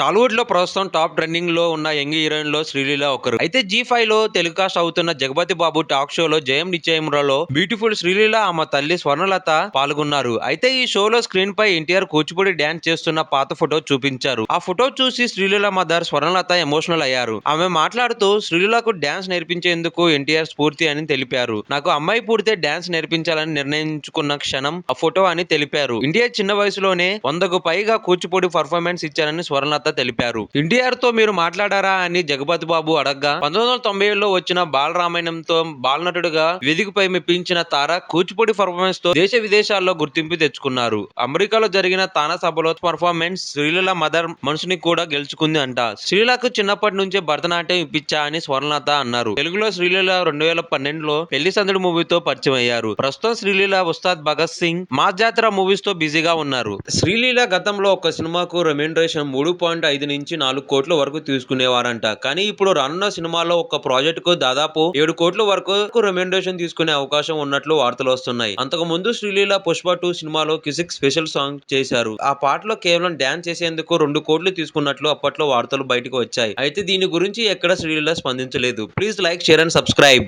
టాలీవుడ్లో ప్రస్తుతం టాప్ ట్రెండింగ్లో ఉన్న యంగ్ హీరోయిన్లో శ్రీలీల ఒకరు. అయితే జీ ఫైవ్లో టెలికాస్ట్ అవుతున్న జగపతి బాబు టాక్ షోలో జయం నిశ్చయంలో బ్యూటిఫుల్ శ్రీలీల ఆమె తల్లి స్వర్ణలత పాల్గొన్నారు. అయితే ఈ షోలో స్క్రీన్ పై ఎన్టీఆర్ కూచిపూడి డాన్స్ చేస్తున్న పాత ఫోటో చూపించారు. ఆ ఫోటో చూసి శ్రీలీల మదర్ స్వర్ణలత ఎమోషనల్ అయ్యారు. ఆమె మాట్లాడుతూ శ్రీలీలకు డాన్స్ నేర్పించేందుకు ఎన్టీఆర్ స్ఫూర్తి అని తెలిపారు. నాకు అమ్మాయి పూర్తి డాన్స్ నేర్పించాలని నిర్ణయించుకున్న క్షణం ఆ ఫోటో అని తెలిపారు. ఎన్టీఆర్ చిన్న వయసులోనే వందకు పైగా కూచిపూడి పర్ఫార్మెన్స్ ఇచ్చారని స్వర్ణలత తెలిపారు. ఎన్టీఆర్తో మీరు మాట్లాడారా అని జగపతి బాబు అడగ్గా పంతొమ్మిది వందల తొంభై ఏడులో వచ్చిన బాలరామాయణంతో బాలనటుడుగా వేదికపై మెప్పించిన తార కూచిపూడి పర్ఫార్మెన్స్తో దేశ విదేశాల్లో గుర్తింపు తెచ్చుకున్నారు. అమెరికాలో జరిగిన తానా సభలో పర్ఫార్మెన్స్ శ్రీలీల మదర్ మనసుని కూడా గెలుచుకుంది అంట. శ్రీలకు చిన్నప్పటి నుంచే భరతనాట్యం ఇప్పించా అని స్వర్ణలత అన్నారు. తెలుగులో శ్రీలీల రెండు వేల పన్నెండులో పెళ్ళి సందడి మూవీతో పరిచయం అయ్యారు ప్రస్తుతం శ్రీలీల ఉస్తాద్ భగత్ సింగ్ మా జాతర మూవీస్తో బిజీగా ఉన్నారు. శ్రీలీల గతంలో ఒక సినిమాకు రెమ్యూనరేషన్ మూడు పాయింట్ ఐదు నుంచి నాలుగు కోట్ల వరకు తీసుకునేవారంట. కానీ ఇప్పుడు రానున్న సినిమాలో ఒక ప్రాజెక్ట్కు దాదాపు ఏడు కోట్ల వరకు రెమ్యూనరేషన్ తీసుకునే అవకాశం ఉన్నట్లు వార్తలు వస్తున్నాయి. అంతకు ముందు శ్రీలీల పుష్ప టూ సినిమాలో కిసిక్ స్పెషల్ సాంగ్ చేశారు. ఆ పాటలో కేవలం డాన్స్ చేసేందుకు రెండు కోట్లు తీసుకున్నట్లు అప్పట్లో వార్తలు బయటకు వచ్చాయి. అయితే దీని గురించి ఎక్కడ శ్రీలీల స్పందించలేదు. Please like share and subscribe.